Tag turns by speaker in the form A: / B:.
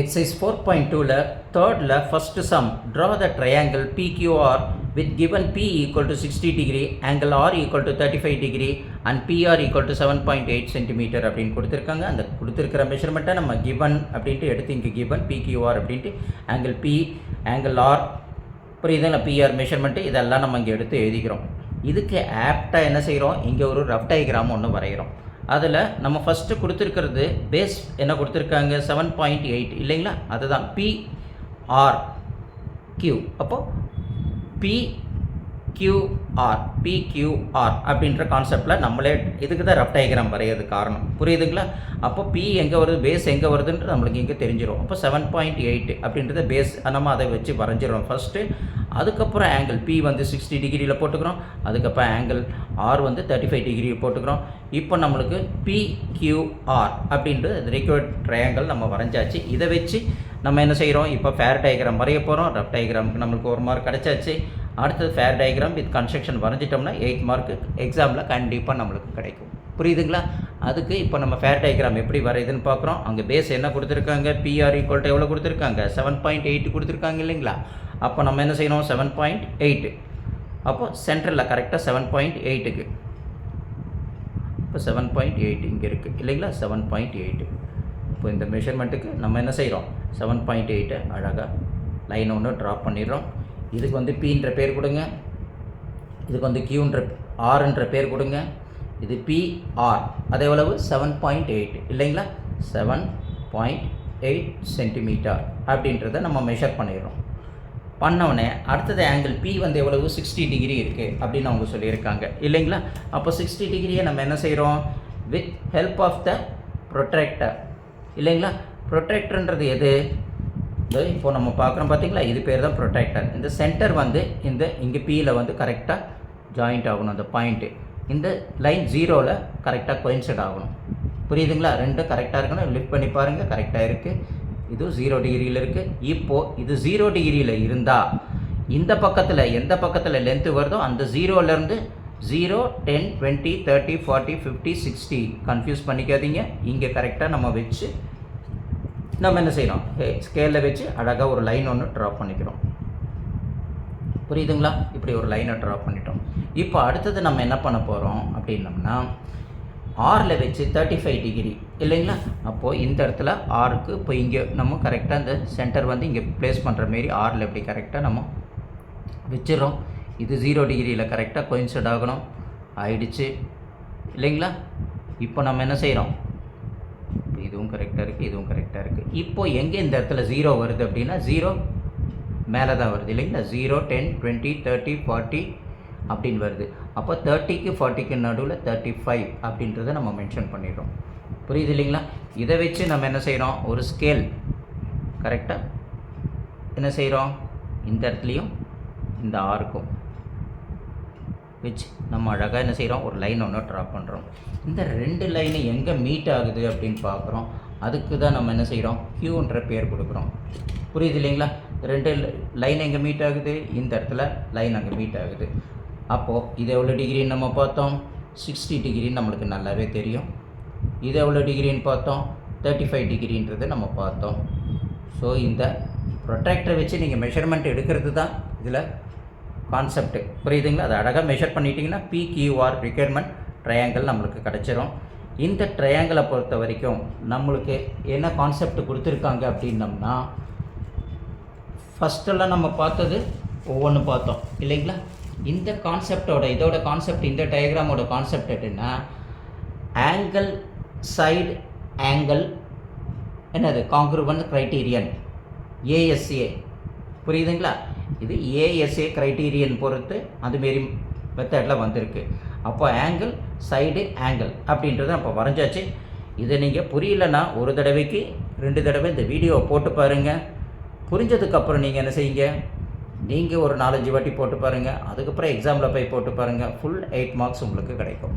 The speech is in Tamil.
A: எக்ஸசைஸ் ஃபோர் பாயிண்ட் டூவில் தேர்டில் first sum draw the triangle PQR with given P equal to sixty degree angle R equal to thirty five degree and PR equal to seven point eight centimetre அப்படின்னு கொடுத்துருக்காங்க. அந்த கொடுத்துருக்கிற மெஷர்மெண்ட்டை நம்ம கிவன் அப்படின்ட்டு எடுத்து இங்கே கிவன் பிக்யூஆர் அப்படின்ட்டு ஆங்கிள் பி ஆங்கிள் ஆர் புரியுதுங்களா பிஆர் மெஷர்மெண்ட்டு இதெல்லாம் நம்ம இங்கே எடுத்து எழுதிக்கிறோம். இதுக்கு ஆப்டாக என்ன செய்கிறோம் இங்கே ஒரு ரஃப் டயக்ராம் ஒன்று வரைகிறோம். அதில் நம்ம ஃபஸ்ட்டு கொடுத்துருக்கிறது பேஸ் என்ன கொடுத்துருக்காங்க? செவன் பாயிண்ட் எயிட் இல்லைங்களா? அதுதான் பிஆர் கியூ அப்போது பி கியூஆர் பிக்யூஆர் அப்படின்ற கான்செப்டில் நம்மளே இதுக்கு தான் ரஃப் டயக்ராம் வரைகிறது காரணம். புரியுதுங்களா? அப்போ பி எங்கே வருது? பேஸ் எங்கே வருதுன்றது நம்மளுக்கு இங்கே தெரிஞ்சிடும் அப்போ செவன் பாயிண்ட் எயிட் அப்படின்றத பேஸ் நம்ம அதை வச்சு வரைஞ்சிடும் ஃபஸ்ட்டு அதுக்கப்புறம் ஆங்கிள் பி வந்து சிக்ஸ்டி டிகிரியில் போட்டுக்கிறோம். அதுக்கப்புறம் ஆங்கிள் ஆர் வந்து தேர்ட்டி ஃபைவ் டிகிரி போட்டுக்கிறோம். இப்போ நம்மளுக்கு பிக்யூஆர் அப்படின்ற ரெக்யூர்ட் ட்ரையாங்கிள் நம்ம வரைஞ்சாச்சு. இதை வச்சு நம்ம என்ன செய்கிறோம் இப்போ ஃபேர் டயக்ராம் வரைய போகிறோம் ரஃப் டயக்ராமுக்கு நம்மளுக்கு ஒரு மார்க் கிடச்சாச்சு. அடுத்தது ஃபேர் டயக்ராம் வித் கன்ஸ்ட்ரக்ஷன் வரைஞ்சிட்டோம்னா எயிட் மார்க்கு எக்ஸாமில் கண்டிப்பாக நம்மளுக்கு கிடைக்கும். புரியுதுங்களா? அதுக்கு இப்போ நம்ம ஃபேர் டயக்ராம் எப்படி வரையுதுன்னு பார்க்குறோம். அங்கே பேஸ் என்ன கொடுத்துருக்காங்க? பிஆர் ஈக்குவல்ட்டு எவ்வளோ கொடுத்துருக்காங்க? செவன் பாயிண்ட் எயிட் கொடுத்துருக்காங்க இல்லைங்களா? அப்போ நம்ம என்ன செய்யணும்? செவன் பாயிண்ட் எயிட்டு அப்போது சென்ட்ரலில் கரெக்டாக செவன் பாயிண்ட் எயிட்டுக்கு இப்போ செவன் பாயிண்ட் எயிட் இங்கே இருக்குது இல்லைங்களா? செவன் பாயிண்ட் எயிட்டு இப்போ இந்த மெஷர்மெண்ட்டுக்கு நம்ம என்ன செய்கிறோம் செவன் பாயிண்ட் எயிட்டை அழகாக லைன் ஒன்று ட்ராப் பண்ணிடுறோம். இதுக்கு வந்து பின்ற பேர் கொடுங்க. இதுக்கு வந்து கியூன்ற ஆர்ன்ற பேர் கொடுங்க. இது பிஆர் அது எவ்வளவு செவன் பாயிண்ட் எயிட் இல்லைங்களா? செவன் பாயிண்ட் எயிட் சென்டிமீட்டர் அப்படின்றத நம்ம மெஷர் பண்ணிடுறோம். பண்ணவுடனே அடுத்தது ஆங்கிள் பி வந்து எவ்வளவு? சிக்ஸ்டி டிகிரி இருக்குது அப்படின்னு அவங்க சொல்லியிருக்காங்க. இல்லைங்களா? அப்போ சிக்ஸ்டி டிகிரியை நம்ம என்ன செய்கிறோம் with help of the protractor இல்லைங்களா? ப்ரொட்ராக்டர்ன்றது எது? இதோ இப்போ நம்ம பார்க்குறோம் பார்த்தீங்களா? இது பேர் தான் ப்ரொடெக்டர் இந்த சென்டர் வந்து இந்த இங்கே பியில் வந்து கரெக்டாக ஜாயிண்ட் ஆகணும் அந்த பாயிண்ட்டு இந்த லைன் ஜீரோவில் கரெக்டாக கொயின்சைட் ஆகணும். புரியுதுங்களா? ரெண்டும் கரெக்டாக இருக்கணும். லிஃப்ட் பண்ணி பாருங்கள் கரெக்டாக இருக்குது இது ஜீரோ டிகிரியில் இருக்குது இப்போது இது ஜீரோ டிகிரியில் இருந்தால் இந்த பக்கத்தில் எந்த பக்கத்தில் லென்த்து வருதோ அந்த ஜீரோலேருந்து zero ten twenty thirty forty fifty sixty confuse பண்ணிக்காதீங்க. இங்கே கரெக்டாக நம்ம வச்சு நம்ம என்ன செய்கிறோம் ஸ்கேலில் வச்சு அழகாக ஒரு லைன் ஒன்று ட்ரா பண்ணிக்கிறோம். புரியுதுங்களா? இப்படி ஒரு லைனை ட்ரா பண்ணிட்டோம். இப்போ அடுத்தது நம்ம என்ன பண்ண போகிறோம் அப்படின்னம்னா ஆரில் வச்சு தேர்ட்டி ஃபைவ் டிகிரி இல்லைங்களா? அப்போது இந்த இடத்துல ஆருக்கு இப்போ இங்கே நம்ம கரெக்டாக இந்த சென்டர் வந்து இங்கே ப்ளேஸ் பண்ணுற மாரி ஆரில் இப்படி கரெக்டாக நம்ம வச்சிடறோம். இது ஜீரோ டிகிரியில் கரெக்டாக கோயின்சைட் ஆகணும். ஆயிடுச்சு. இல்லைங்களா? இப்போ நம்ம என்ன செய்கிறோம் கரெக்டாக இருக்குது இதுவும் கரெக்டாக இருக்குது இப்போ எங்கே இந்த இடத்துல ஜீரோ வருது அப்படின்னா ஜீரோ மேலே தான் வருது இல்லைங்களா? Zero ten twenty thirty forty அப்படின்னு வருது. அப்போ தேர்ட்டிக்கு ஃபார்ட்டிக்கு நடுவில் தேர்ட்டி ஃபைவ் அப்படின்றத நம்ம மென்ஷன் பண்ணிடுறோம். புரியுது இல்லைங்களா? இதை வச்சு நம்ம என்ன செய்கிறோம் ஒரு ஸ்கேல் கரெக்டாக என்ன செய்கிறோம் இந்த இடத்துலையும் இந்த ஆருக்கும் விச் நம்ம அழகாக என்ன செய்கிறோம் ஒரு லைன் ஒன்று ட்ரா பண்ணுறோம் இந்த ரெண்டு லைனு எங்கே மீட் ஆகுது அப்படின்னு பார்க்குறோம்? அதுக்கு தான் நம்ம என்ன செய்கிறோம் ஹியூன்ற பேர் கொடுக்குறோம். புரியுது இல்லைங்களா? ரெண்டு லைன் எங்கே மீட் ஆகுது? இந்த இடத்துல லைன் அங்கே மீட் ஆகுது. அப்போது இது எவ்வளோ டிகிரின்னு நம்ம பார்த்தோம்? சிக்ஸ்டி டிகிரின்னு நம்மளுக்கு நல்லாவே தெரியும். இது எவ்வளோ டிகிரின்னு பார்த்தோம்? தேர்ட்டி ஃபைவ் டிகிரின்றதை நம்ம பார்த்தோம். ஸோ இந்த ப்ரொட்ராக்டரை வச்சு நீங்கள் மெஷர்மெண்ட் எடுக்கிறது தான் இதில் கான்செப்ட் புரியுதுங்களா? அதை அழகாக மெஷர் பண்ணிட்டீங்கன்னா பிக்யூஆர் ரிக்யர்மெண்ட் ட்ரையாங்கிள் நம்மளுக்கு கிடச்சிரும். இந்த ட்ரையாங்கிளை பொறுத்த வரைக்கும் நம்மளுக்கு என்ன கான்செப்ட் கொடுத்துருக்காங்க அப்படின்னம்னா ஃபஸ்ட்டெல்லாம் நம்ம பார்த்தது ஒவ்வொன்று பார்த்தோம் இல்லைங்களா? இந்த கான்செப்டோட இதோட கான்செப்ட் இந்த டயக்ராமோட கான்செப்ட் என்னென்னா ஆங்கிள் சைடு ஆங்கிள் என்னது? காங்க்ரூவன் க்ரைட்டீரியன் ஏஎஸ்ஏ புரியுதுங்களா? இது ஏஎஸ்ஏ க்ரைட்டீரியன் பொறுத்து அதுமாரி மெத்தடில் வந்திருக்கு. அப்போ ஆங்கிள் சைடு ஆங்கிள் அப்படின்றத அப்போ வரைஞ்சாச்சு. இதை நீங்கள் புரியலன்னா ஒரு தடவைக்கு ரெண்டு தடவை இந்த வீடியோவை போட்டு பாருங்கள் புரிஞ்சதுக்கப்புறம் நீங்கள் என்ன செய்யுங்க? நீங்கள் ஒரு நாலஞ்சு வாட்டி போட்டு பாருங்கள் அதுக்கப்புறம் எக்ஸாமில் போய் போட்டு பாருங்கள் ஃபுல் எயிட் மார்க்ஸ் உங்களுக்கு கிடைக்கும்.